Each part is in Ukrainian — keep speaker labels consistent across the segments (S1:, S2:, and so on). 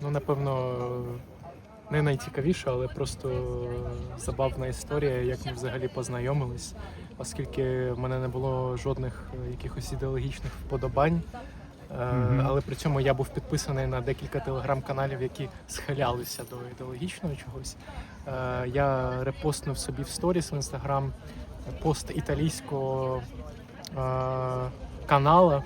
S1: Ну, напевно, не найцікавіша, але просто забавна історія, як ми взагалі познайомились, оскільки в мене не було жодних якихось ідеологічних вподобань. Е,
S2: Мгм.
S1: Але при цьому я був підписаний на декілька телеграм-каналів, які схилялися до ідеологічного чогось. Е, Я репостнув собі в сторіс в інстаграм пост італійського е, канала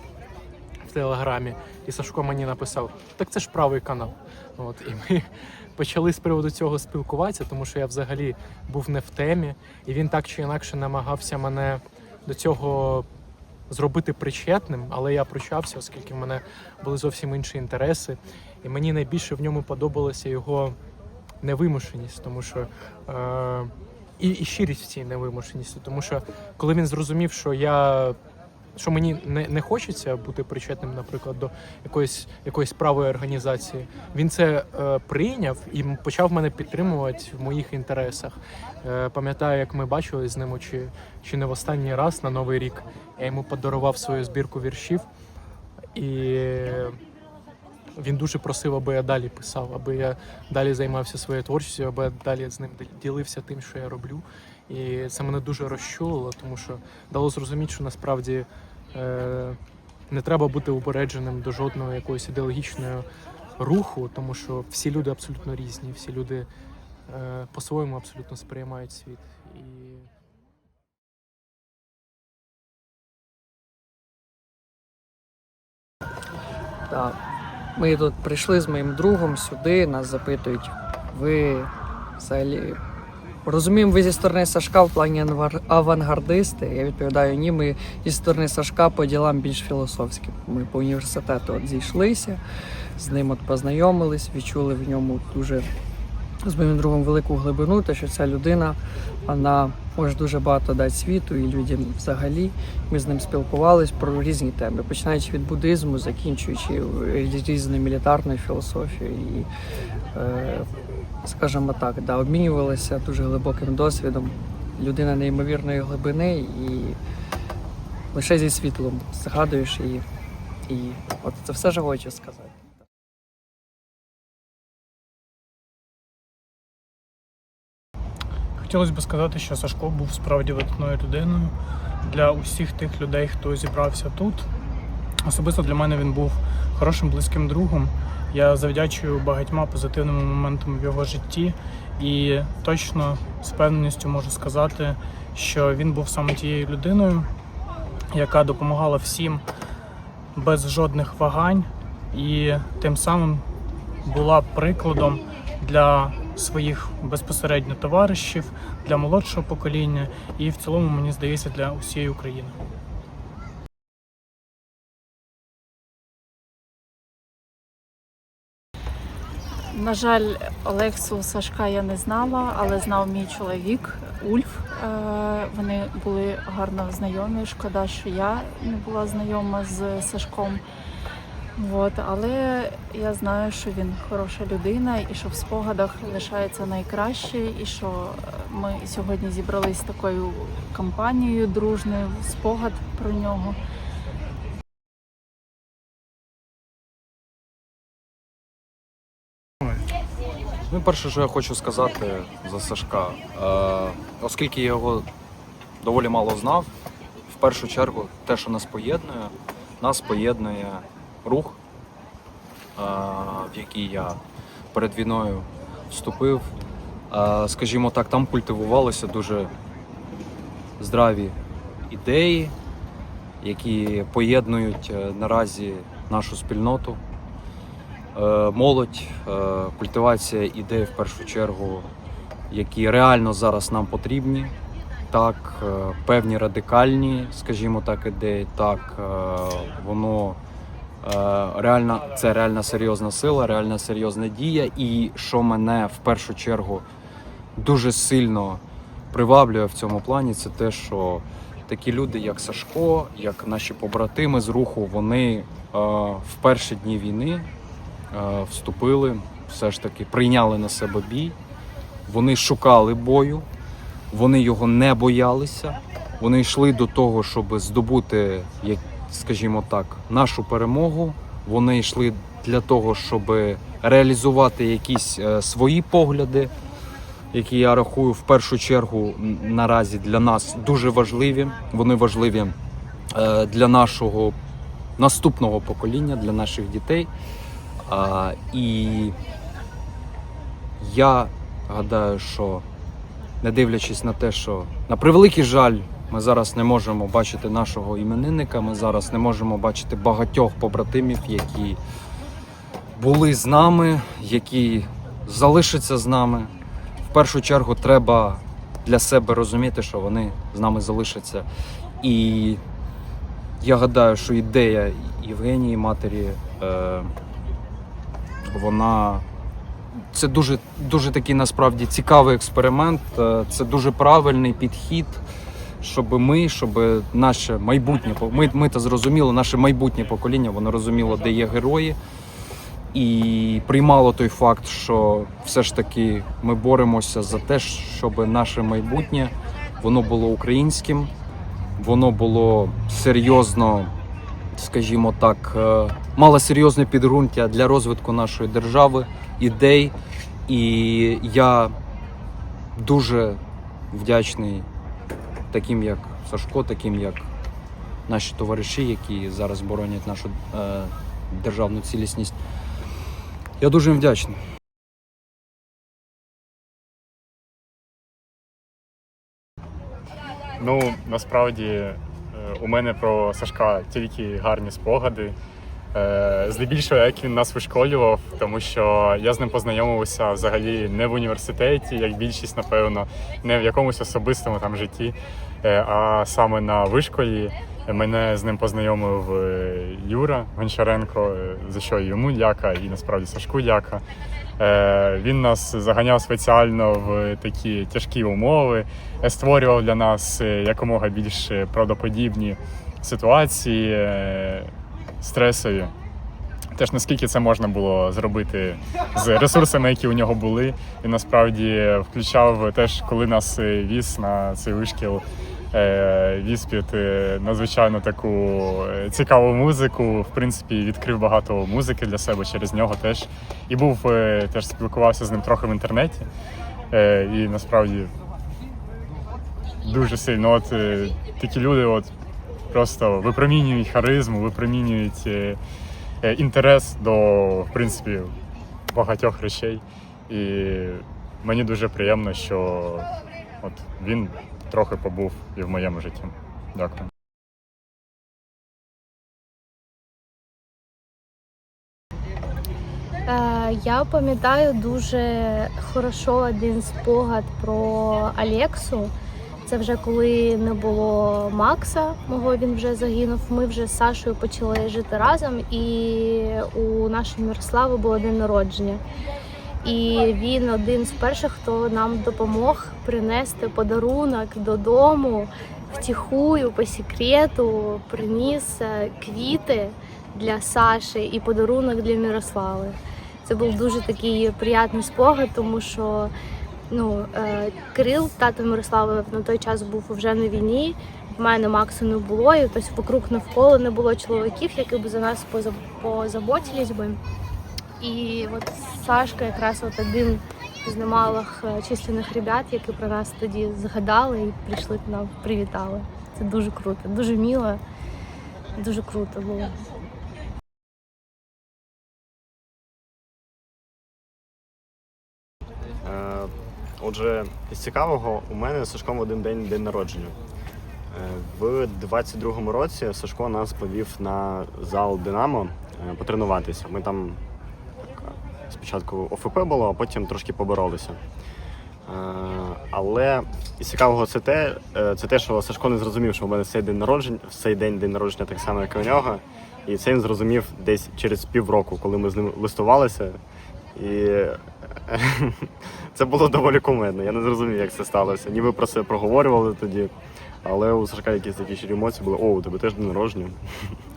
S1: Телеграмі, і Сашко мені написав: так це ж правий канал. От, і ми почали з приводу цього спілкуватися, тому що я взагалі був не в темі, і він так чи інакше намагався мене до цього зробити причетним, але я прощався, оскільки в мене були зовсім інші інтереси. І мені найбільше в ньому подобалася його невимушеність, тому що. Е- і, і щирість в цій невимушеності, тому що коли він зрозумів, що я що мені не, не хочеться бути причетним, наприклад, до якоїсь якоїсь правої організації, він це е, прийняв і почав мене підтримувати в моїх інтересах. Е, пам'ятаю, як ми бачили з ним, чи, чи не в останній раз на Новий рік я йому подарував свою збірку віршів, і він дуже просив, аби я далі писав, аби я далі займався своєю творчістю, аби я далі з ним ділився тим, що я роблю. І це мене дуже розчулило, тому що дало зрозуміти, що насправді е, не треба бути упередженим до жодного якогось ідеологічного руху, тому що всі люди абсолютно різні, всі люди е, по-своєму абсолютно сприймають світ. І
S3: Так. Ми тут прийшли з моїм другом сюди, нас запитують, ви взагалі розуміємо, ви зі сторони Сашка в плані авангардисти. Я відповідаю, ні, ми зі сторони Сашка по ділам більш філософським. Ми по університету от зійшлися, з ним от познайомились, відчули в ньому дуже з моїм другом велику глибину, те, що ця людина вона може дуже багато дати світу і людям взагалі. Ми з ним спілкувались про різні теми, починаючи від буддизму, закінчуючи різною мілітарною філософією. І, е, скажімо так, да, обмінювалися дуже глибоким досвідом. Людина неймовірної глибини і лише зі світлом згадуєш її. І от це все що хочу сказати.
S2: Хотілося б сказати, що Сашко був справді видатною людиною для усіх тих людей, хто зібрався тут. Особисто для мене він був хорошим близьким другом. Я завдячую багатьма позитивними моментами в його житті, і точно з певністю можу сказати, що він був саме тією людиною, яка допомагала всім без жодних вагань, і тим самим була прикладом для своїх безпосередньо товаришів, для молодшого покоління і в цілому, мені здається, для усієї України.
S4: На жаль, Олексу Сашка я не знала, але знав мій чоловік Ульф. Е, Вони були гарно знайомі. Шкода, що я не була знайома з Сашком. От, але я знаю, що він хороша людина і що в спогадах лишається найкраще, і що ми сьогодні зібрались такою компанією дружною, спогад про нього.
S5: Ну, перше, що я хочу сказати за Сашка, е, оскільки я його доволі мало знав, в першу чергу те, що нас поєднує, нас поєднує рух, е, в який я перед війною вступив. Е, скажімо так, там культивувалися дуже здраві ідеї, які поєднують е, наразі нашу спільноту. Е, молодь, е, культивація ідей в першу чергу, які реально зараз нам потрібні. Так, е, певні радикальні, скажімо так, ідеї, так, воно реальна, це реальна серйозна сила, реальна серйозна дія. І що мене в першу чергу дуже сильно приваблює в цьому плані, це те, що такі люди, як Сашко, як наші побратими з руху, вони в перші дні війни вступили, все ж таки прийняли на себе бій. Вони шукали бою, вони його не боялися. Вони йшли до того, щоб здобути, як, скажімо так, нашу перемогу. Вони йшли для того, щоб реалізувати якісь е, свої погляди, які я рахую в першу чергу наразі для нас дуже важливі. Вони важливі е, для нашого наступного покоління, для наших дітей. А, і я гадаю, що не дивлячись на те, що на превеликий жаль, ми зараз не можемо бачити нашого іменинника, ми зараз не можемо бачити багатьох побратимів, які були з нами, які залишаться з нами. В першу чергу треба для себе розуміти, що вони з нами залишаться. І я гадаю, що ідея Євгенії матері, е, вона це дуже, дуже такий насправді цікавий експеримент. Е, Це дуже правильний підхід, щоб ми, щоб наше майбутнє ми, ми то зрозуміли, наше майбутнє покоління, воно розуміло, де є герої. І приймало той факт, що все ж таки ми боремося за те, щоб наше майбутнє воно було українським, воно було серйозно, скажімо так, е, мало серйозне підґрунтя для розвитку нашої держави, ідей. І я дуже вдячний таким, як Сашко, таким як наші товариші, які зараз боронять нашу е, державну цілісність. Я дуже їм вдячний.
S6: Ну, насправді у мене про Сашка тільки гарні спогади. Е, Здебільшого, як він нас вишколював, тому що я з ним познайомився взагалі не в університеті, як більшість, напевно, не в якомусь особистому там житті, е, а саме на вишколі. Мене з ним познайомив е, Юра Гончаренко, за що йому дяка, і насправді Сашку дяка. Е, Він нас заганяв спеціально в такі тяжкі умови, е, створював для нас е, якомога більш правдоподібні ситуації стресові. Теж наскільки це можна було зробити з ресурсами, які у нього були. І насправді включав теж, коли нас віз на цей вишкіл, е, віз е, надзвичайно таку е, цікаву музику. В принципі, відкрив багато музики для себе через нього теж. І був е, теж спілкувався з ним трохи в інтернеті. Е, І насправді дуже сильно. От е, такі люди от просто випромінюють харизму, випромінюють е, е, інтерес до, в принципі, багатьох речей. І мені дуже приємно, що от він трохи побув і в моєму житті. Дякую.
S7: Е, Я пам'ятаю дуже хорошо один спогад про Алексу. Це вже коли не було Макса, мого він вже загинув. Ми вже з Сашою почали жити разом, і у нашої Мирослави було день народження. І він один з перших, хто нам допомог принести подарунок додому втіхую по секрету, приніс е, квіти для Саші і подарунок для Мирослави. Це був дуже такий приємний спогад, тому що ну, е, Кирил, тато Мирослави, на той час був вже на війні. В мене Максу не було, і тобто вокруг навколо не було чоловіків, які б за нас позаботились би. І от Сашка якраз от один з немалих е, численних ребят, які про нас тоді згадали і прийшли к нам, привітали. Це дуже круто, дуже мило, дуже круто було.
S8: Е, Отже, із цікавого, у мене з Сашком один день день народження. Е, В 22-му році Сашко нас повів на зал Динамо потренуватися. Ми там спочатку ОФП було, а потім трошки поборолися. Е, Але із цікавого це те, е, це те, що Сашко не зрозумів, що у мене цей день народження, в цей день день народження так само, як і у нього. І це він зрозумів десь через півроку, коли ми з ним листувалися. І це було доволі кумедно. Я не зрозумів, як це сталося. Ніби про це проговорювали тоді, але у Сашка якісь такі щирі емоції були. О, у тебе теж день народження.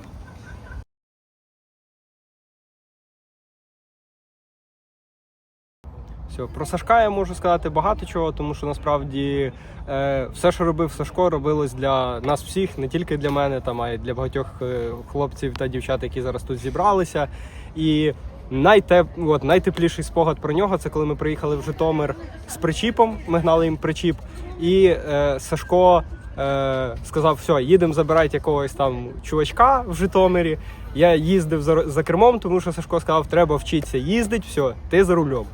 S9: Все, про Сашка я можу сказати багато чого, тому що насправді е, все, що робив Сашко, робилось для нас всіх, не тільки для мене, там, а й для багатьох е, хлопців та дівчат, які зараз тут зібралися. І Найтеп... от, найтепліший спогад про нього це коли ми приїхали в Житомир з причіпом. Ми гнали їм причіп, і е, Сашко е, сказав: все, їдемо забирати якогось там чувачка в Житомирі. Я їздив за, за кермом, тому що Сашко сказав, треба вчитися їздити, все, ти за рулем.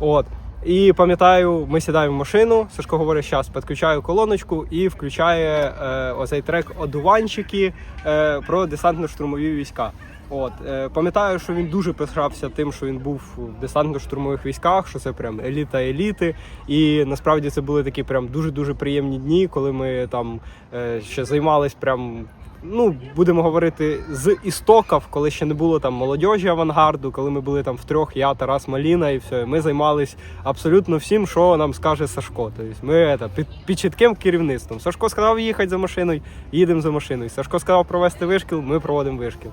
S9: От. І пам'ятаю, ми сідаємо в машину. Сашко говорить, зараз підключаю колоночку і включає е, оцей трек Одуванчики е, про десантно-штурмові війська. От е, пам'ятаю, що він дуже пишався тим, що він був в десантно-штурмових військах, що це прям еліта еліти. І насправді це були такі прям дуже дуже приємні дні, коли ми там е, ще займались прям. Ну, будемо говорити з істоків, коли ще не було там молодіжі авангарду, коли ми були там втрьох, я, Тарас Маліна, і все. Ми займались абсолютно всім, що нам скаже Сашко. Тобто ми это, під, під чітким керівництвом. Сашко сказав їхати за машиною, їдемо за машиною. Сашко сказав провести вишкіл, ми проводимо вишкіл.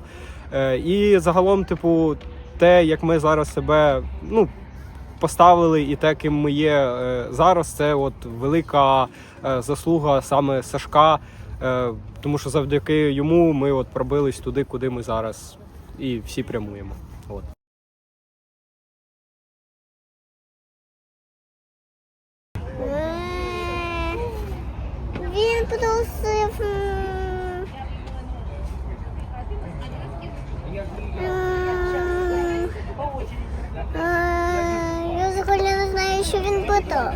S9: Е, і загалом, типу, те, як ми зараз себе ну, поставили, і те, ким ми є е, зараз, це от велика е, заслуга саме Сашка. Тому що завдяки йому ми от пробились туди, куди ми зараз і всі прямуємо. От.
S10: Він просив. Я взагалі не знаю, що він питав.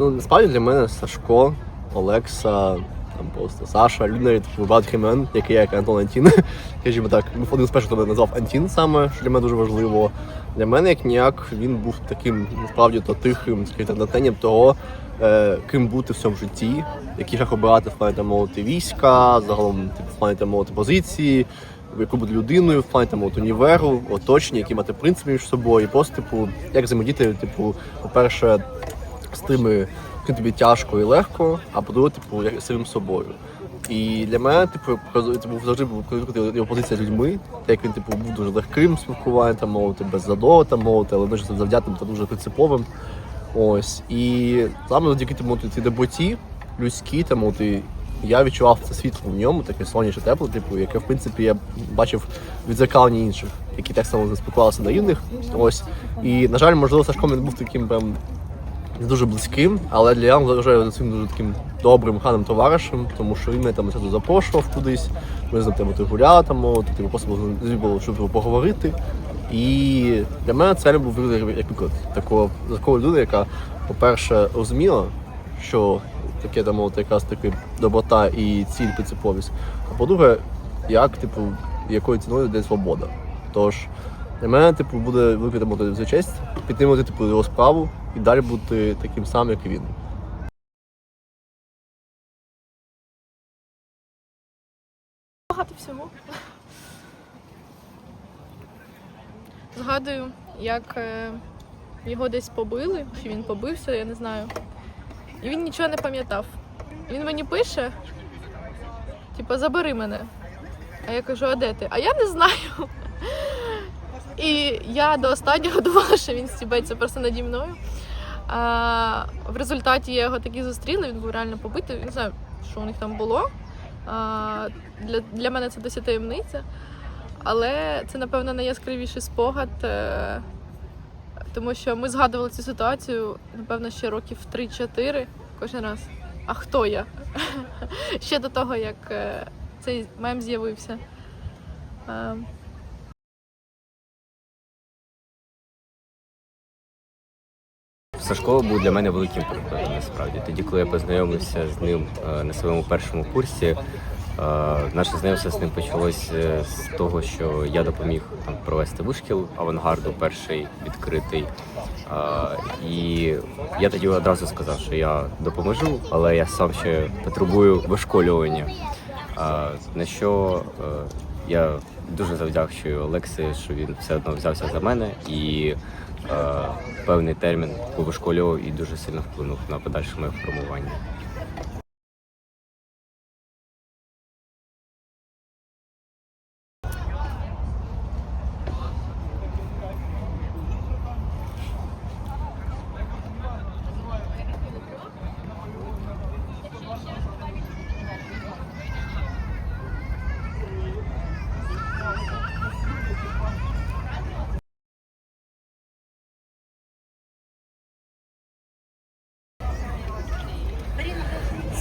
S11: Ну, насправді для мене Сашко, Олекса, там просто Саша, люди навіть багато імен, які як Антон Антін. Скажімо так, один з перших, хто мене назвав Антін саме, що для мене дуже важливо. Для мене, як ніяк, він був таким насправді то тихим, скажімо, натхненням того, е, ким бути в цьому житті, який шах обирати в плані там, мовити війська, загалом типу, в плані там, мовити позиції. Яку бути людиною в плані там от універу, оточення, які мати принципи між собою, і просто, типу, як взаємодіяти, типу, по-перше, з тими, ким тобі тяжко і легко, а по-друге, типу, як самим собою. І для мене, типу, показує- типу, завжди був його позиція з людьми, так як він типу був дуже легким спілкуванням, мовити, без задову, там мовити, але дуже завзятим та дуже принциповим. Ось. І саме завдяки тому цій доботі людській, там от, я відчував це світло в ньому, таке сонячне тепло, типу, яке в принципі я бачив відзеркалення інших, які так само спілкувалися на рівних. Ось. І, на жаль, можливо, Сашко він був таким прям не дуже близьким, але для я цим дуже таким добрим, гарним товаришем, тому що він мене там часто запрошував кудись, ми з ним там гуляли там, типу, просто було щоб поговорити. І для мене це був як приклад такого такої людини, яка, по-перше, розуміла, що таке там от, якраз таки доброта і ціль принциповість. А по-друге, як, типу, якою ціною йде свобода. Тож для мене, типу, буде велика там, за честь підтримувати типу, його справу і далі бути таким самим, як і він.
S12: Багато всього. Згадую, як е, його десь побили, чи він побився, я не знаю. І він нічого не пам'ятав. Він мені пише, типу, забери мене. А я кажу, а де ти? А я не знаю. І я до останнього думала, що він стібеться просто наді мною. А, в результаті я його таки зустріла, він був реально побитий. Не знаю, що у них там було. А, для, для мене це досі таємниця. Але це, напевно, найяскравіший спогад, е, тому що ми згадували цю ситуацію, напевно, ще років 3-4 кожен раз. А хто я? ще до того, як е, цей мем з'явився.
S13: Сашко був для мене великим прикладом, насправді. Тоді, коли я познайомився з ним е, на своєму першому курсі, е, наше знайомство з ним почалось е, з того, що я допоміг там провести вишкіл авангарду, перший відкритий. І я тоді одразу сказав, що я допоможу, але я сам ще потребую вишколювання. На що я дуже завдячую Олексі, що він все одно взявся за мене і певний термін повишколював і дуже сильно вплинув на подальше моє формування.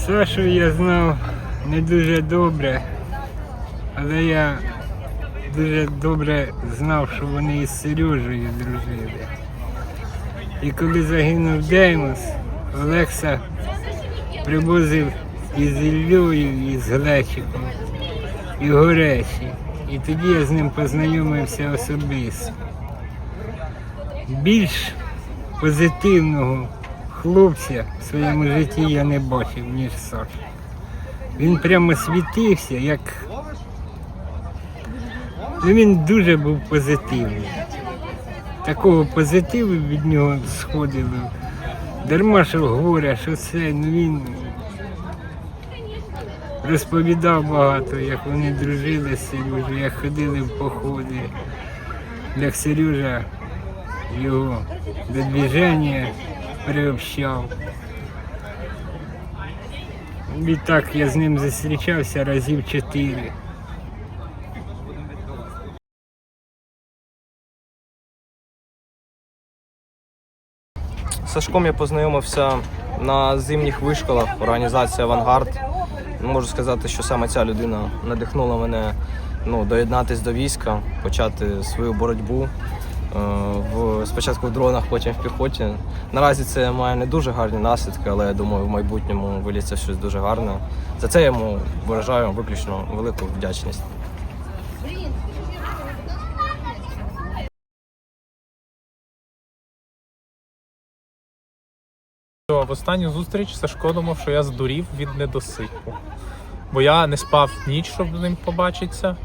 S14: Сашу я знав не дуже добре, але я дуже добре знав, що вони із Сережею дружили. І коли загинув Деймос, Олекса привозив із Іллею, і з Глечиком, і Горечі. І тоді я з ним познайомився особисто. Більш позитивного хлопця в своєму житті я не бачив, ніж Саша. Він прямо світився, як. Ну, він дуже був позитивний. Такого позитиву від нього сходило. Дарма, що горя, що це, ну він розповідав багато, як вони дружили з Сережею, як ходили в походи, як Сережа його до приобщав. Відтак я з ним зустрічався разів чотири.
S15: Сашком я познайомився на зимніх вишколах організації Авангард. Можу сказати, що саме ця людина надихнула мене ну, доєднатися до війська, почати свою боротьбу. Е, В, спочатку в дронах, потім в піхоті. Наразі це має не дуже гарні наслідки, але я думаю, в майбутньому виліться щось дуже гарне. За це я йому виражаю виключно велику вдячність.
S2: В останню зустріч Сашко думав, що я здурів від недосипу. Бо я не спав ніч, щоб з ним побачитися.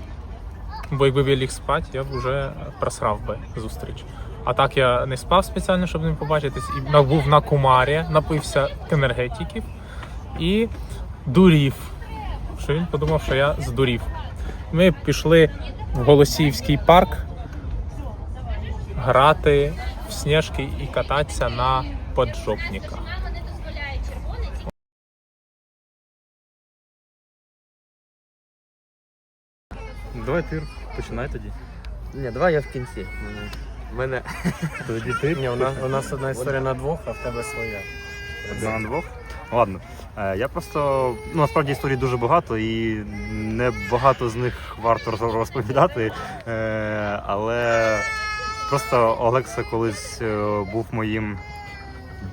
S2: Бо якби я ліг спати, я б вже просрав би зустріч. А так я не спав спеціально, щоб ним побачитись, і був на кумарі, напився енергетиків і дурів. Що він подумав, що я здурів. Ми пішли в Голосіївський парк грати в сніжки і кататися на поджопниках.
S8: Давай ти починай тоді.
S15: Ні, давай я в кінці. Мене, мене...
S8: Тоді ти.
S16: Ні, у нас, у нас одна історія на двох, а в тебе своя.
S8: Одна на двох? Ладно. Е, Я просто ну насправді історій дуже багато і не багато з них варто роз- розповідати. Е, Але просто Олекса колись е, був моїм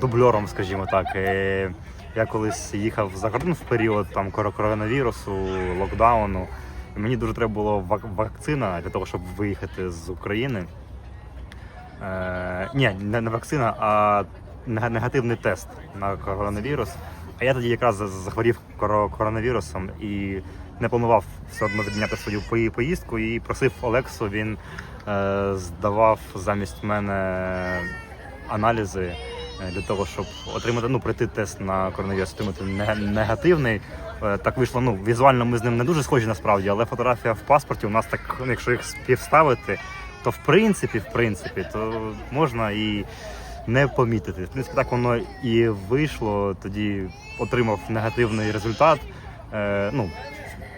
S8: дубльором, скажімо так. Е, Я колись їхав за кордон в період там коронавірусу, локдауну. Мені дуже треба було вакцина для того, щоб виїхати з України. Е, ні, не, вакцина, а негативний тест на коронавірус. А я тоді якраз захворів коронавірусом і не планував все одно відміняти свою поїздку і просив Олексу. Він е, здавав замість мене аналізи для того, щоб отримати, ну, пройти тест на коронавірус, отримати негативний. Е, Так вийшло. Ну, візуально ми з ним не дуже схожі насправді, але фотографія в паспорті у нас так, ну, якщо їх співставити, то в принципі, в принципі, то можна і не помітити. В принципі, так воно і вийшло. Тоді отримав негативний результат. Е, ну,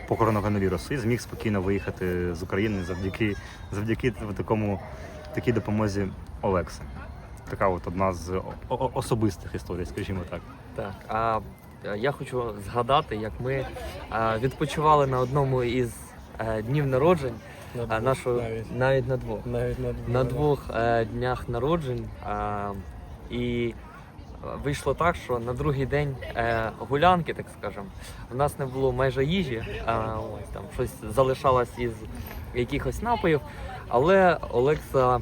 S8: по коронавірусу і зміг спокійно виїхати з України завдяки завдяки такому такій допомозі Олекси. Така от одна з особистих історій, скажімо так.
S17: Так, а е, я хочу згадати, як ми е, відпочивали на одному із е, днів народжень
S16: На
S17: е, нашого
S16: навіть.
S17: навіть на двох.
S16: Навіть на,
S17: на двох е, днях народжень. Е, і вийшло так, що на другий день е, гулянки, так скажемо, в нас не було майже їжі, а ось там щось залишалось із якихось напоїв. Але Олекса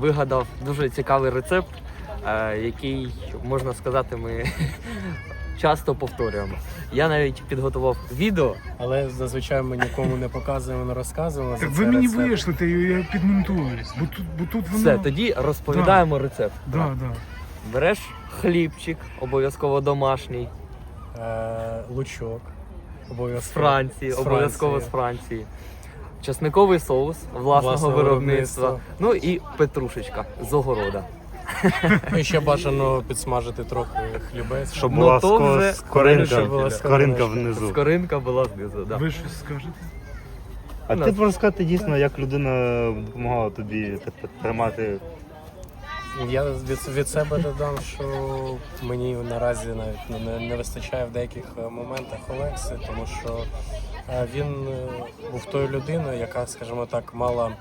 S17: вигадав дуже цікавий рецепт, е, який, можна сказати, ми часто повторюємо. Я навіть підготував відео.
S16: Але зазвичай ми нікому не показуємо, не розказуємо.
S18: Так ви мені вийшлите, я підмонтую. Бо тут, бо тут воно.
S17: Все, тоді розповідаємо рецепт.
S18: Да, да.
S17: Береш хлібчик, обов'язково домашній,
S16: Е, лучок.
S17: з Франції, обов'язково з
S16: Франції.
S17: Часниковий соус власного
S16: Власного
S17: виробництва.
S16: виробництва.
S17: Ну і петрушечка з огорода.
S16: І ще бажано підсмажити трохи хлібець.
S8: Щоб
S17: Ну,
S8: була
S17: то
S8: ско-
S17: вже-
S8: скоринка,
S16: Щоб була
S8: скоринка внизу.
S17: Скоринка була знизу. Да.
S18: Ви щось скажете?
S8: А
S17: Ну,
S8: ти можеш сказати дійсно, як людина допомагала тобі тримати
S16: Я від, від себе додам, що мені наразі навіть ну, не, не вистачає в деяких е, моментах Олекси, тому що він е, був тою людиною, яка, скажімо так, мала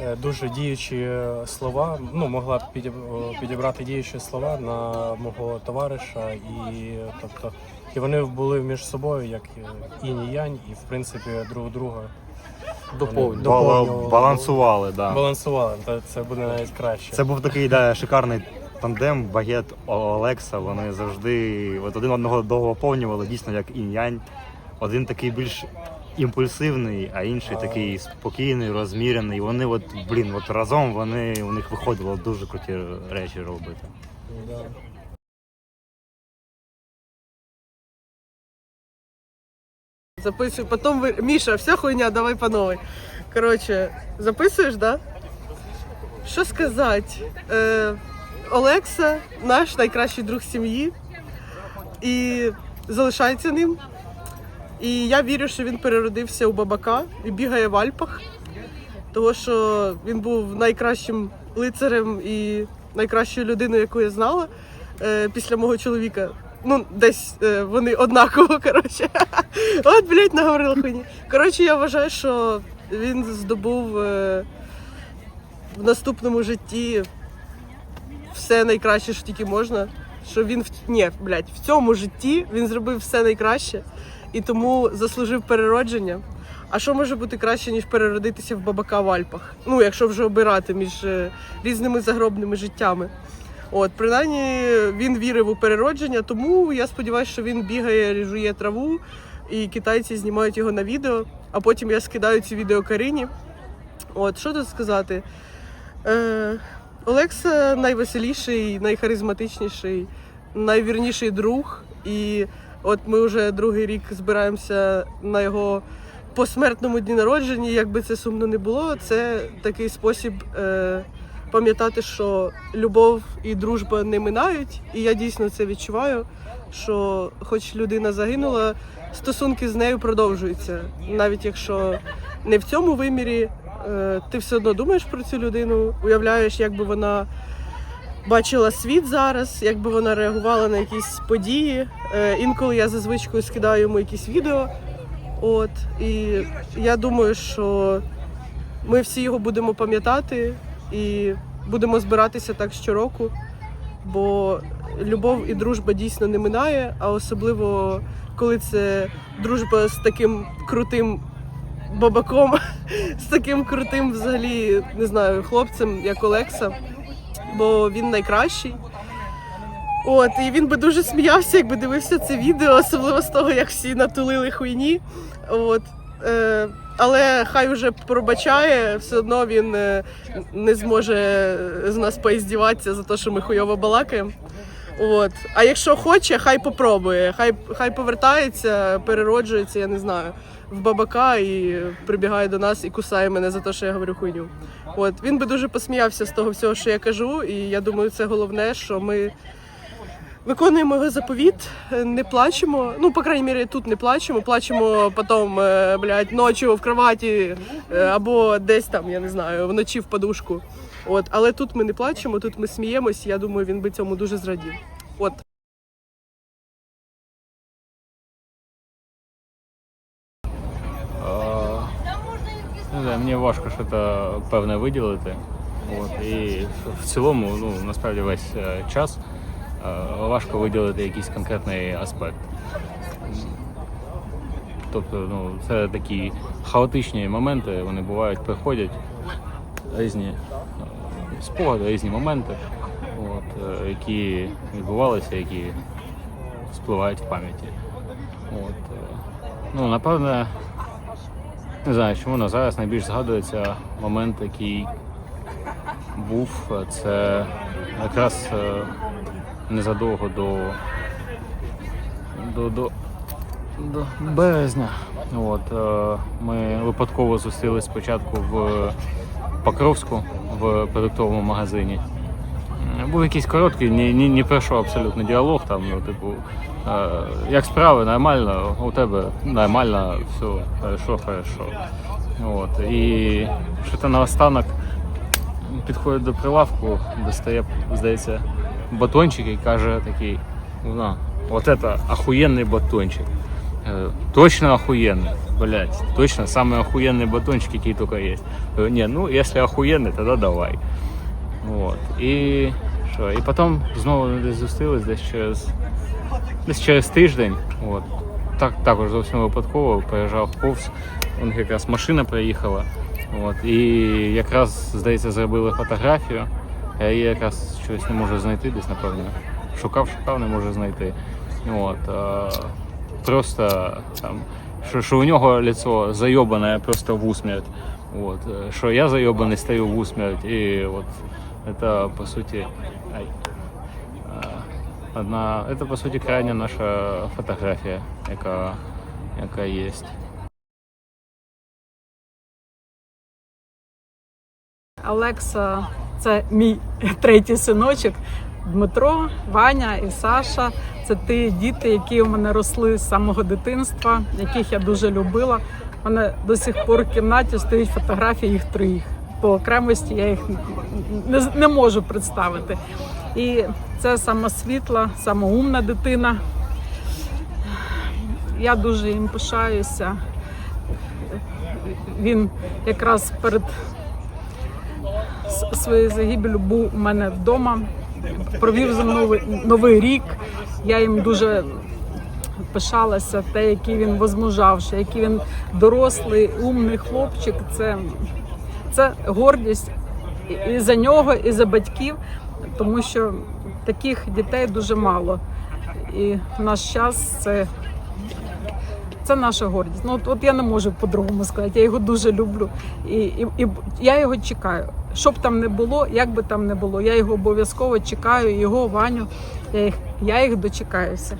S16: е, дуже діючі е, слова, ну, могла б підібрати діючі слова на мого товариша, і тобто і вони були між собою як інь і янь, і в принципі друг друга доповнювали.
S8: Балансували, да.
S16: Балансували, це буде навіть краще.
S8: Це був такий да, шикарний тандем, багет Олекса. Вони завжди от один одного доповнювали, дійсно як інь-янь. Один такий більш імпульсивний, а інший такий спокійний, розмірений. Вони от, блін, от разом вони у них виходило дуже круті речі робити.
S19: Записывай. Потом вы... Миша, вся хуйня, давай по новой. Короче, записуєш, да? Що сказати? Е, Олекса наш найкращий друг сім'ї і залишається ним. І я вірю, що він переродився у бабака і бігає в Альпах, тому що він був найкращим лицарем і найкращою людиною, яку я знала е, після мого чоловіка. Ну, десь е, вони однаково, коротше. От, блядь, наговорила хуйні. Коротше, я вважаю, що він здобув е, в наступному житті все найкраще, що тільки можна. Що він в ні, блядь, в цьому житті він зробив все найкраще і тому заслужив переродження. А що може бути краще, ніж переродитися в бабака в Альпах? Ну, якщо вже обирати між е, різними загробними життями. От, принаймні, він вірив у переродження, тому я сподіваюся, що він бігає, жує траву, і китайці знімають його на відео, а потім я скидаю ці відео Карині. От, що тут сказати? Е, Олекса найвеселіший, найхаризматичніший, найвірніший друг. І от ми вже другий рік збираємося на його посмертному дні народження. Як би це сумно не було, це такий спосіб е, пам'ятати, що любов і дружба не минають. І я дійсно це відчуваю. Що, хоч людина загинула, стосунки з нею продовжуються, навіть якщо не в цьому вимірі, ти все одно думаєш про цю людину, уявляєш, як би вона бачила світ зараз, як би вона реагувала на якісь події. Е, Інколи я за звичкою скидаю йому якісь відео. От, і я думаю, що ми всі його будемо пам'ятати і будемо збиратися так щороку, бо любов і дружба дійсно не минає, а особливо коли це дружба з таким крутим бабаком, з таким крутим, взагалі, не знаю, хлопцем, як Олекса, бо він найкращий. От, і він би дуже сміявся, якби дивився це відео, особливо з того, як всі натулили хуйні. От. Е, але хай вже пробачає, все одно він е, не зможе з нас поіздіватися за те, що ми хуйово балакаємо. От. А якщо хоче, хай попробує, хай, хай повертається, перероджується, я не знаю, в бабака і прибігає до нас і кусає мене за те, що я говорю хуйню. От він би дуже посміявся з того всього, що я кажу, і я думаю, це головне, що ми виконуємо його заповіт, не плачемо. Ну, по крайній мірі, тут не плачемо. Плачемо потім, е, блядь, ночі в кроваті е, або десь там, я не знаю, вночі в подушку. От, але тут ми не плачемо, тут ми сміємось. Я думаю, він би цьому дуже зрадів. От.
S20: Не знаю, мені важко щось певне виділити. От, і в цілому, ну, насправді весь е, час е, важко виділити якийсь конкретний аспект. Тобто, ну, це такі хаотичні моменти, вони бувають, приходять різні е, спогади, різні моменти, от, які відбувалися, які спливають в пам'яті. От, ну, напевне, не знаю, чому на зараз найбільш згадується момент, який був. Це якраз е, незадовго до, до, до, до березня. От, е, ми випадково зустрілись спочатку в Покровську в продуктовому магазині. Був якийсь короткий, ні, ні, ні про що абсолютно діалог. Там, ну, типу, як справи, нормально, у тебе нормально, все, хорошо, хорошо. От. І що то наостанок підходить до прилавку, достає, здається, батончик і каже такий, на, от це охуєнний батончик. Е, Точно охуєнний, блядь, точно самый охуєнний батончик, який є. Говорю, Ні, ну якщо охуєнний, тоді давай. Вот. І що? І потім знову зустрілись десь через десь через тиждень. От. Так, також зовсім випадково приїжджав повз. У них якраз машина приїхала. От. І якраз, здається, зробили фотографію. Я її якраз щось не можу знайти десь, напевно. Шукав, шукав, не можу знайти. От. А, просто там, що, що у нього лицо зайобане просто в усмерть. От. е, Що я зайобаний стою в усмерть. І от це по суті. Ай. Одна, це по суті крайня наша фотографія, яка, яка є.
S21: Олекса це мій третій синочок. Дмитро, Ваня і Саша це ті діти, які у мене росли з самого дитинства, яких я дуже любила. У мене до сих пор в кімнаті стоять фотографії їх трьох. По окремості я їх не, не можу представити. І це сама світла, сама умна дитина. Я дуже їм пишаюся. Він якраз перед своєю загибелю був у мене вдома, провів зі мною новий рік. Я їм дуже пишалася, те, який він возмужавший, який він дорослий, умний хлопчик. Це, це гордість і за нього, і за батьків, тому що таких дітей дуже мало. І в наш час це це наша гордість. Ну от, от я не можу по-другому сказати. Я його дуже люблю. І, і, і я його чекаю. Що б там не було, як би там не було, я його обов'язково чекаю, його Ваню. Я їх, я їх дочекаюся.